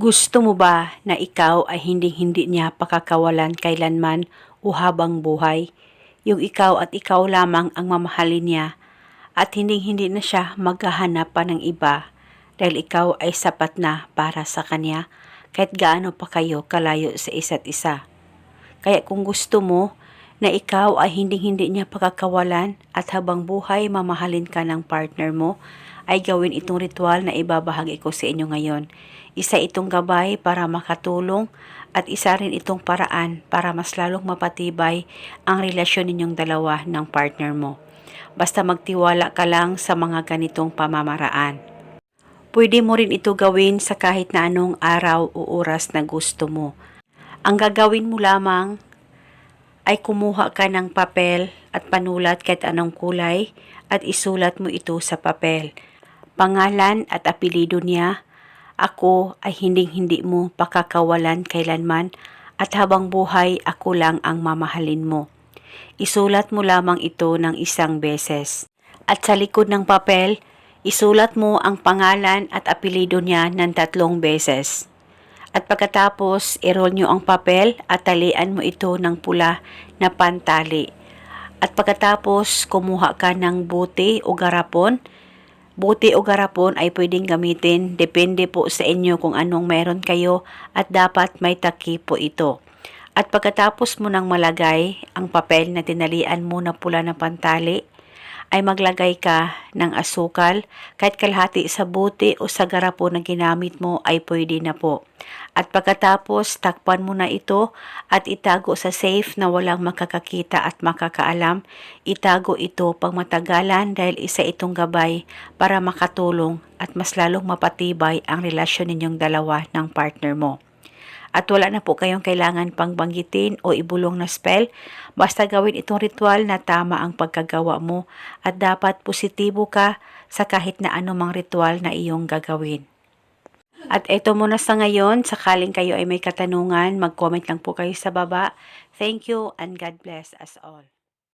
Gusto mo ba na ikaw ay hindi-hindi niya pakakawalan kailanman o habang buhay? Yung ikaw at ikaw lamang ang mamahalin niya at hindi-hindi na siya maghahanap pa ng iba dahil ikaw ay sapat na para sa kanya kahit gaano pa kayo kalayo sa isa't isa. Kaya kung gusto mo na ikaw ay hindi-hindi niya pakakawalan at habang buhay mamahalin ka ng partner mo, ay gawin itong ritual na ibabahagi ko sa inyo ngayon. Isa itong gabay para makatulong at isa rin itong paraan para mas lalong mapatibay ang relasyon ninyong dalawa ng partner mo. Basta magtiwala ka lang sa mga ganitong pamamaraan. Pwede mo rin ito gawin sa kahit na anong araw o oras na gusto mo. Ang gagawin mo lamang ay kumuha ka ng papel at panulat kahit anong kulay at isulat mo ito sa papel. Pangalan at apelido niya, ako ay hinding-hindi mo pakakawalan kailanman at habang buhay ako lang ang mamahalin mo. Isulat mo lamang ito ng isang beses. At sa likod ng papel, isulat mo ang pangalan at apelido niya ng tatlong beses. At pagkatapos, i-roll nyo ang papel at talian mo ito ng pula na pantali. At pagkatapos, kumuha ka ng buti o garapon. Buti o garapon ay pwedeng gamitin. Depende po sa inyo kung anong meron kayo at dapat may taki po ito. At pagkatapos mo nang malagay ang papel na tinalian mo na pula na pantali, ay maglagay ka ng asukal kahit kalahati sa buti o sa garapon na ginamit mo ay pwede na po. At pagkatapos, takpan mo na ito at itago sa safe na walang makakakita at makakaalam. Itago ito pang matagalan dahil isa itong gabay para makatulong at mas lalong mapatibay ang relasyon ninyong dalawa ng partner mo at wala na po kayong kailangan pang banggitin o ibulong na spell. Basta gawin itong ritual na tama ang pagkagawa mo at dapat positibo ka sa kahit na anumang ritual na iyong gagawin. At eto muna sa ngayon, sakaling kayo ay may katanungan, mag-comment lang po kayo sa baba. Thank you and God bless us all.